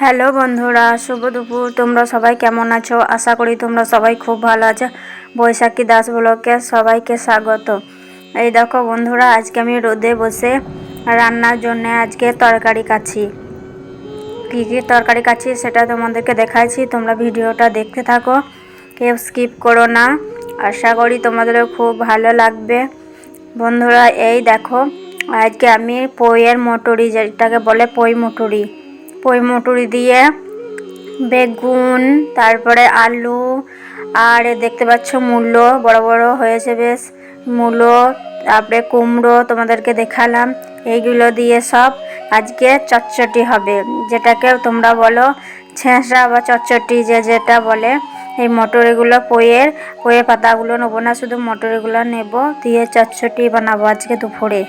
Hello বন্ধুরা, শুভ দুপুর। তোমরা সবাই কেমন আছো? আশা করি তোমরা সবাই খুব ভালো আছো। বৈশাখী দাস ব্লকে সবাইকে স্বাগত। এই দেখো বন্ধুরা, আজকে আমি রোদে বসে রান্নার জন্য আজকে তরকারি কাছি কী কী তরকারি কাছি সেটা তোমাদেরকে দেখাইছি তোমরা ভিডিওটা দেখতে থাকো, কেউ স্কিপ করো না। আশা করি তোমাদেরও খুব ভালো লাগবে। বন্ধুরা, এই দেখো, আজকে আমি পইয়ের মটরি, যেটাকে বলে পই মটরি। পই মটরি দিয়ে, বেগুন, তারপরে আলু, আর দেখতে পাচ্ছ মূলো, বড় বড় হয়েছে বেশ মূলো, তারপরে কুমড়ো তোমাদেরকে দেখালাম, এইগুলো দিয়ে সব আজকে চটচটি হবে। যেটাকে তোমরা বলো ছেঁচড়া বা চটচটি যে যেটা বলে, এই মটরগুলো পইয়ের পইয়ের পাতাগুলো নেব না, শুধু মটরগুলো নেব, দিয়ে চটচটি বানাবো আজকে দুপুরে।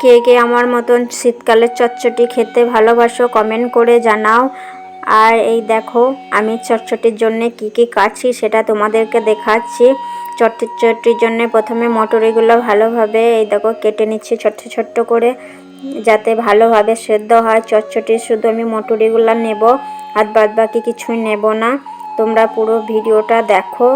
কে কে আমার মতন শীতকালের চচ্চটি খেতে ভালোবাসো কমেন্ট করে জানাও। আর এই দেখো, আমি চটচটির জন্য কি কি কাটছি সেটা তোমাদেরকে দেখাচ্ছি। চটচটির জন্য প্রথমে মটরিগুলো ভালোভাবে এই দেখো কেটে নিচ্ছি ছোট্ট ছোট্ট করে, যাতে ভালোভাবে সেদ্ধ হয়। চটচটি শুধু আমি মটরিগুলো নেব, আর বাদ বাকি কিছুই নেব না। তোমরা পুরো ভিডিওটা দেখো।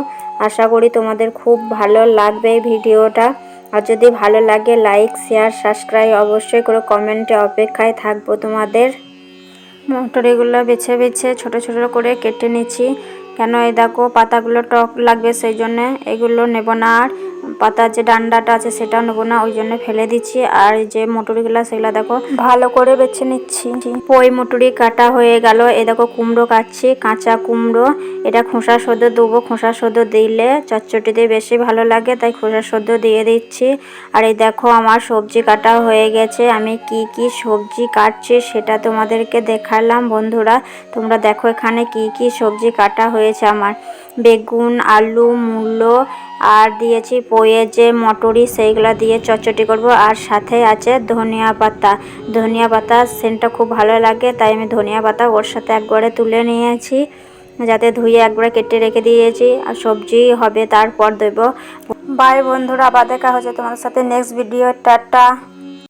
আশা করি তোমাদের খুব ভালো লাগবে এই ভিডিওটা। আর যদি ভালো লাগে লাইক শেয়ার সাবস্ক্রাইব অবশ্যই করে কমেন্টে অপেক্ষায় থাকব তোমাদের। মটর এগুলো বেছে বেছে ছোট ছোট করে কেটে নিচ্ছি। কেন এই দেখো, পাতাগুলো টক লাগবে সেই জন্য এগুলো নেব না আর পাতার যে ডান্ডাটা আছে সেটা নেব না, ওই জন্য ফেলে দিচ্ছি। আর যে মটুরিগুলো, সেগুলো দেখো, ভালো করে বেছে নিচ্ছি। পই মটুরি কাটা হয়ে গেল। এ দেখো কুমড়ো কাটছি, কাঁচা কুমড়ো। এটা খোসা সদ্য দেবো। খোসা সদ্য দিলে চচ্চটিতে বেশি ভালো লাগে, তাই খোসা সদ্য দিয়ে দিচ্ছি। আর এই দেখো, আমার সবজি কাটা হয়ে গেছে। আমি কি কি সবজি কাটছি সেটা তোমাদেরকে দেখালাম। বন্ধুরা, তোমরা দেখো এখানে কি কি সবজি কাটা হয়েছে আমার। বেগুন, আলু, মূলো, আর দিয়েছি পয়ে যে মটরি, সেইগুলো দিয়ে চটচটি করব। আর সাথে আছে ধনিয়া পাতা। ধনিয়া পাতা সেন্টটা খুব ভালো লাগে, তাই আমি ধনিয়া পাতা ওর সাথে একবারে তুলে নিয়েছি, যাতে ধুয়ে একবারে কেটে রেখে দিয়েছি। আর সবজি হবে তারপর দেব। বাই বন্ধুরা, আবার দেখা হচ্ছে তোমাদের সাথে নেক্সট ভিডিও টাটা।